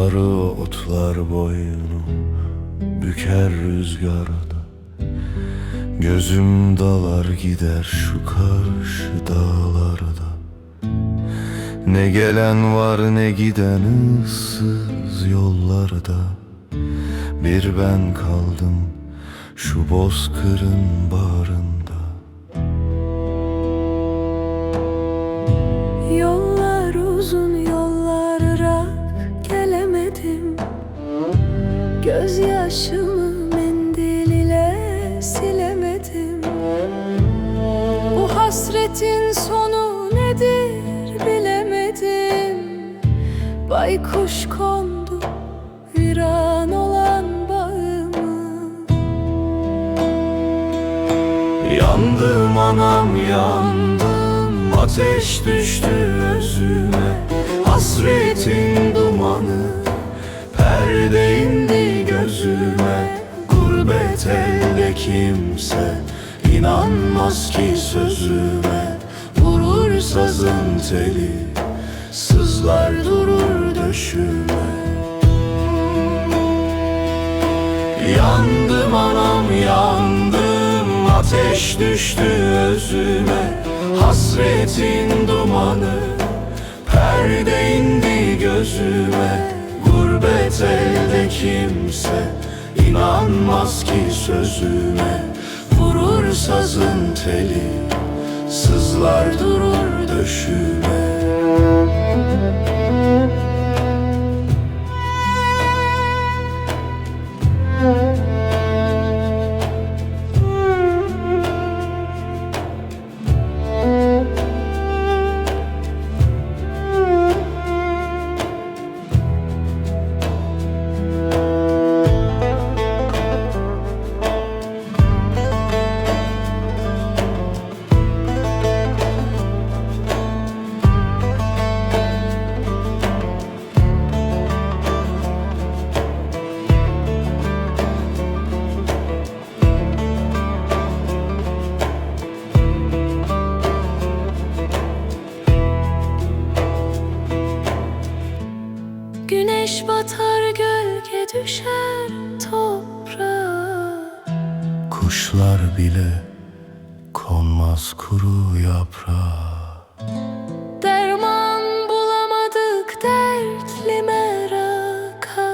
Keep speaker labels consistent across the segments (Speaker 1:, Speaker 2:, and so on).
Speaker 1: Sarı otlar boyunu büker rüzgarda Gözüm dalar gider şu karşı dağlarda. Ne gelen var ne giden ıssız yollarda. Bir ben kaldım şu bozkırın bağrında.
Speaker 2: Yollar uzun yollar ırak gelemedim. Gözyaşımı hasretin sonu nedir bilemedim. Baykuş kondu viran olan bağıma
Speaker 1: Yandım anam yandım. Ateş düştü özüme. Hasretin dumanı. Perde indi gözüme. Gurbet elde kimse inanmaz ki sözüme Vurur sazın teli Sızlar durur döşüme. Yandım anam yandım Ateş düştü özüme. Hasretin dumanı Perde indi gözüme. Gurbet elde kimse inanmaz ki sözüme Vurur sazın teli Sızlar durur döşüme.
Speaker 2: Güneş gölge düşer toprağa.
Speaker 1: Kuşlar bile konmaz kuru yaprağa.
Speaker 2: Derman bulamadık dertli meraka.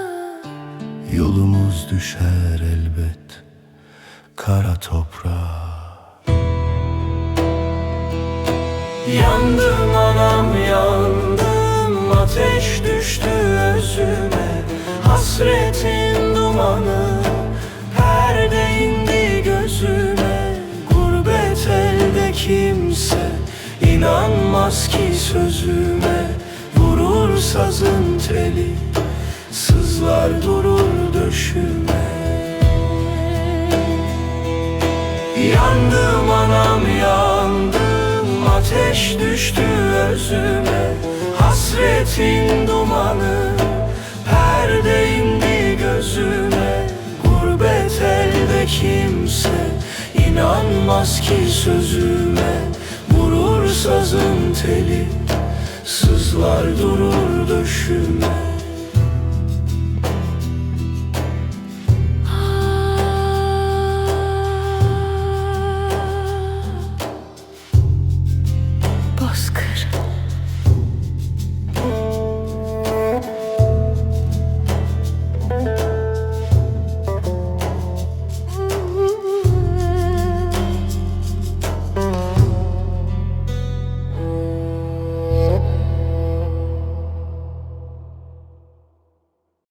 Speaker 1: Yolumuz düşer elbet kara toprağa. Yandım anam yandım ateş düştü özüme Hasretin dumanı perde indi gözüme. Gurbet elde kimse inanmaz ki sözüme. Vurur sazın teli sızlar durur döşüme. Yandım anam yandım Ateş düştü özüme. Hasretin dumanı Perde indi gözüme? Gurbet elde kimse. İnanmaz ki sözüme. Vurur sazın teli. Sızlar durur döşüme